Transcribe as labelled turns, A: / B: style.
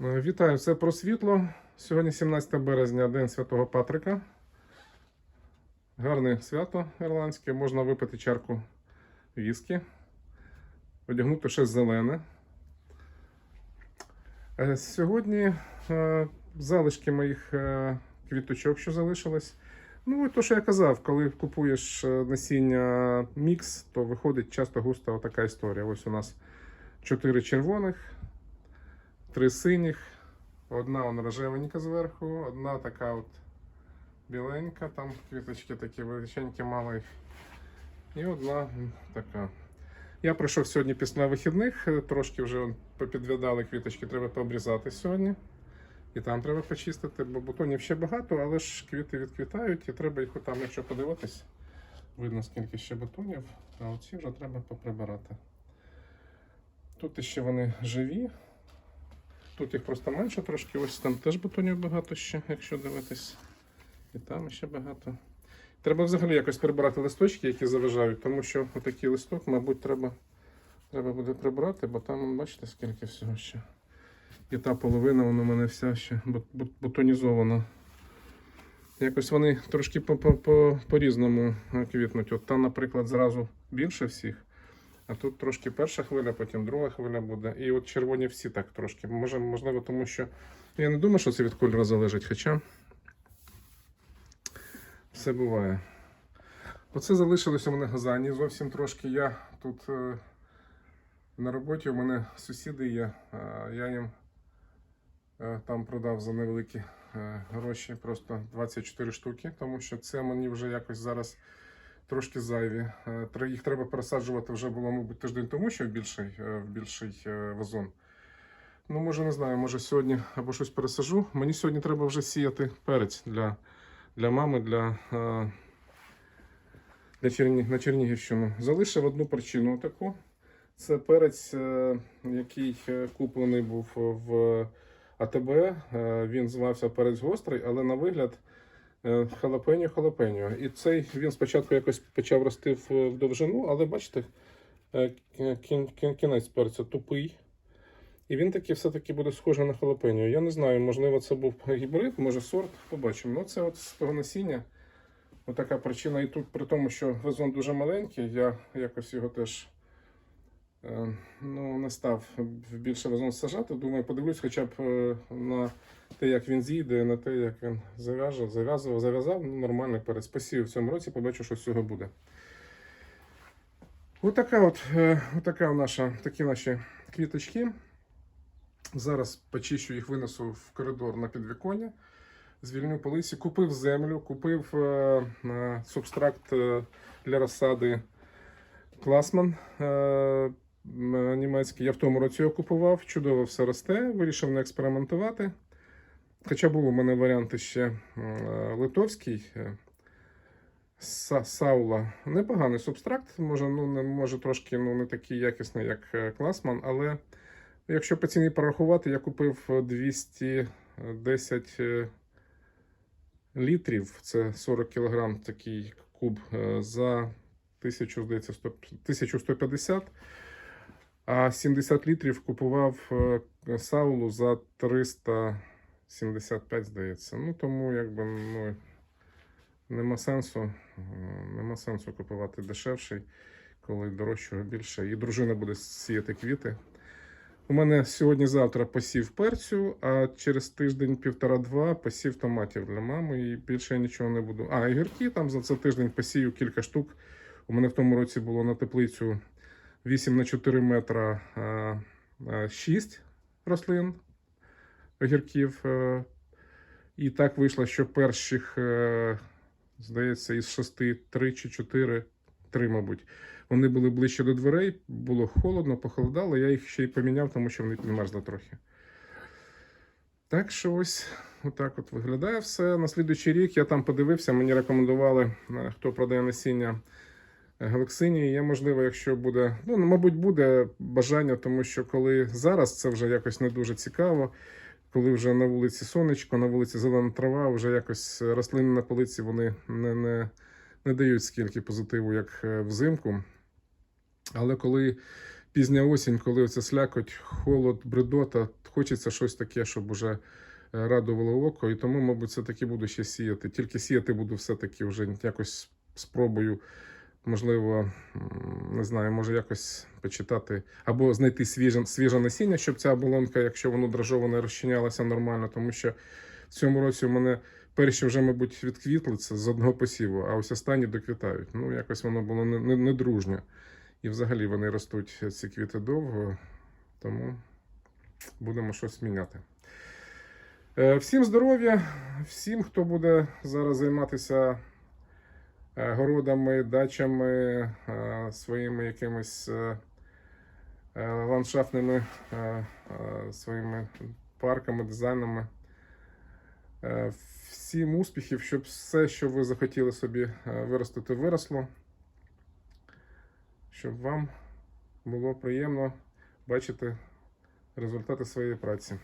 A: Е, Вітаю, це про світло. Сьогодні 17 березня, День Святого Патрика. Гарне свято ірландське. Можна випити чарку віскі, одягнути щось зелене. Е, Сьогодні е, залишки моїх квіточок, що залишились. Ну, і то, що я казав, коли купуєш насіння мікс, то виходить часто густо така історія. Ось у нас 4 червоних, три синіх, одна он рожевенька зверху, одна така от біленька, там квіточки такі величенькі, мали. І одна така. Я прийшов сьогодні після вихідних, е, трошки вже попідвядали квіточки, треба пообрізати сьогодні. І там треба почистити, бо бутонів ще багато, але ж квіти відквітають, і треба їх там, якщо подивитись, видно скільки ще бутонів, а оці вже треба поприбирати. Тут ще вони живі. Тут їх просто менше трошки, ось там теж бутонів багато ще, якщо дивитись. І там ще багато. Треба взагалі якось прибирати листочки, які заважають, тому що отакий листок, мабуть, треба, треба буде прибрати, бо там, бачите, скільки всього ще. І та половина вона у мене вся ще бу- бу- бутонізована. Якось вони трошки по- по- по- по-різному е, квітнуть. От та, наприклад, зразу більше всіх. А тут трошки перша хвиля, потім друга хвиля буде. І от червоні всі так трошки. Може, можливо, тому що я не думаю, що це від кольору залежить, хоча все буває. Оце залишилося у мене газані зовсім трошки. Я тут е, на роботі у мене сусіди є. е, я їм е, там продав за невеликі е, гроші, просто 24 штуки, тому що це мені вже якось зараз трошки зайві. Е, Їх треба пересаджувати вже було, мабуть, тиждень тому, що в більший, е, в більший е, вазон. Ну, може, не знаю, може сьогодні або щось пересажу. Мені сьогодні треба вже сіяти перець для, для мами, для, для Черні, на Чернігівщину. Залишив одну причину таку. Це перець, який куплений був в АТБ. Він звався перець гострий, але на вигляд халапеньо халапеньо. І цей він спочатку якось почав рости в, довжину, але бачите, е, кін, кін, кінець перця тупий. І він таки все-таки буде схожий на халапеньо. Я не знаю, можливо, це був гібрид, може сорт, побачимо. Ну, це от з того насіння. Отака причина. І тут, при тому, що вазон дуже маленький, я якось його теж е, ну, не став більше вазон сажати. Думаю, подивлюсь хоча б е, на те, як він зійде, на те, як він зав'яже, зав'язував, зав'язав, ну, нормальний перець. Посію в цьому році, побачу, що з цього буде. Отака от, е, отака наша, такі наші квіточки. Зараз почищу їх, винесу в коридор на підвіконня. Звільню полиці. Купив землю, купив е, е, субстракт е, для розсади Класман е, німецький. Я в тому році його купував. Чудово все росте. Вирішив не експериментувати. Хоча був у мене варіант ще е, литовський. е, Саула. Непоганий субстракт, може, ну, не, може трошки ну, не такий якісний, як е, Класман, але якщо по ціні порахувати, я купив е, 210 е, літрів, це 40 кілограм такий куб е, за 1000, здається, 100 1150, а 70 літрів купував е, Саулу за 375, здається. Ну, тому якби ну, нема сенсу, е, нема сенсу купувати дешевший, коли дорожчого більше. І дружина буде сіяти квіти. У мене сьогодні-завтра посів перцю, а через тиждень-півтора-два посів томатів для мами, і більше я нічого не буду. А, огірки там за цей тиждень посію кілька штук. У мене в тому році було на теплицю 8 на 4 метра 6 рослин огірків. е, І так вийшло, що перших, е, здається, із 6 3 чи 4, 3, мабуть. Вони були ближче до дверей, було холодно, похолодало, я їх ще й поміняв, тому що вони підмерзли трохи. Так що ось отак от виглядає все. На слідуючий рік я там подивився, мені рекомендували, е, хто продає насіння е, галаксинії. Я, можливо, якщо буде, ну, мабуть, буде бажання, тому що коли зараз це вже якось не дуже цікаво. Коли вже на вулиці сонечко, на вулиці зелена трава, вже якось рослини на полиці вони не, не, не дають скільки позитиву, як е, взимку. Але коли пізня осінь, коли оце слякоть, холод, бредота, хочеться щось таке, щоб уже е, радувало око. І тому, мабуть, все-таки буду ще сіяти. Тільки сіяти буду все-таки вже якось спробую, можливо, не знаю, може якось почитати або знайти свіже, свіже насіння, щоб ця оболонка, якщо воно дрожоване, розчинялася нормально, тому що в цьому році у мене перші вже, мабуть, відквітли це з одного посіву, а ось останні доквітають. Ну, якось воно було не, не, не. І взагалі вони ростуть ці квіти довго, тому будемо щось міняти. Е, Всім здоров'я, всім, хто буде зараз займатися городами, дачами, е, своїми якимись е, е, ландшафтними е, е, своїми парками, дизайнами. Е, Всім успіхів, щоб все, що ви захотіли собі е, виростити, виросло. Щоб вам було приємно бачити результати своєї праці.